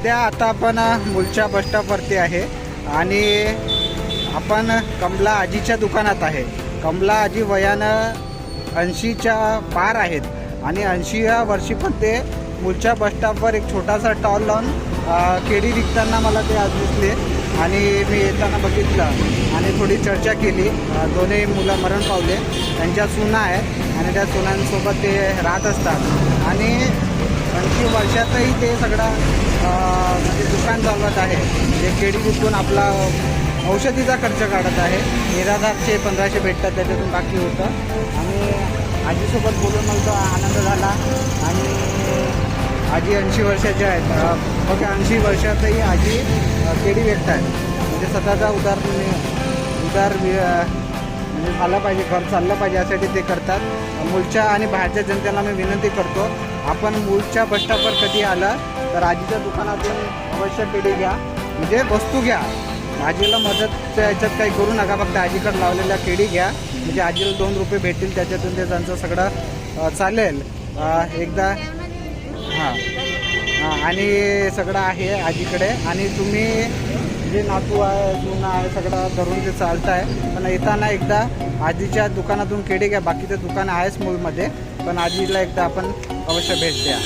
सध्या आता आपण मुलच्या बसस्टॉपवरती आहे. आणि आपण कमला आजीच्या दुकानात आहे. कमला आजी वयानं ऐंशीच्या पार आहेत. आणि ऐंशी या वर्षी पण ते मुलच्या बसस्टॉपवर एक छोटासा टॉल लावून केळी विकताना मला ते आज दिसले. आणि मी येताना बघितलं आणि थोडी चर्चा केली. दोन्ही मुलं मरण पावले. त्यांच्या सुना आहेत आणि त्या सुनांसोबत ते राहत असतात. आणि वर्षातही ते सगळं म्हणजे दुकान चालवत आहे. जे केळी विकून आपला औषधीचा खर्च काढत आहे. निराधारचे पंधराशे भेटतात त्याच्यातून बाकी होतं. आणि आजीसोबत बोलून मला तो आनंद झाला. आणि आजी ऐंशी वर्षाच्या आहेत. मग ऐंशी वर्षातही आजी केळी व्यक्त आहेत म्हणजे स्वतःचा उदार म्हणजे उदार वि- म्हणजे झालं पाहिजे घर चाललं पाहिजे यासाठी ते करतात. मुलच्या आणि बाहेरच्या जनतेला मी विनंती करतो आपण मूळच्या बसस्टॉपवर कधी आलं तर आजीच्या दुकानातून अवश्य केळी घ्या. म्हणजे वस्तू घ्या. आजीला मदत याच्यात काही करू नका फक्त आजीकडे लावलेल्या केळी घ्या. म्हणजे आजीला दोन रुपये भेटतील त्याच्यातून ते त्यांचं सगळं चालेल. एकदा हां. हां आणि सगळं आहे आजीकडे. आणि तुम्ही जे नातू आहे जुना आहे सगळं धरून ते चालत आहे पण येताना एकदा आजीच्या दुकानातून केळी घ्या. बाकीचं दुकान आहेच मूळमध्ये. पण आजीला एकदा आपण अवश्य भेट द्या.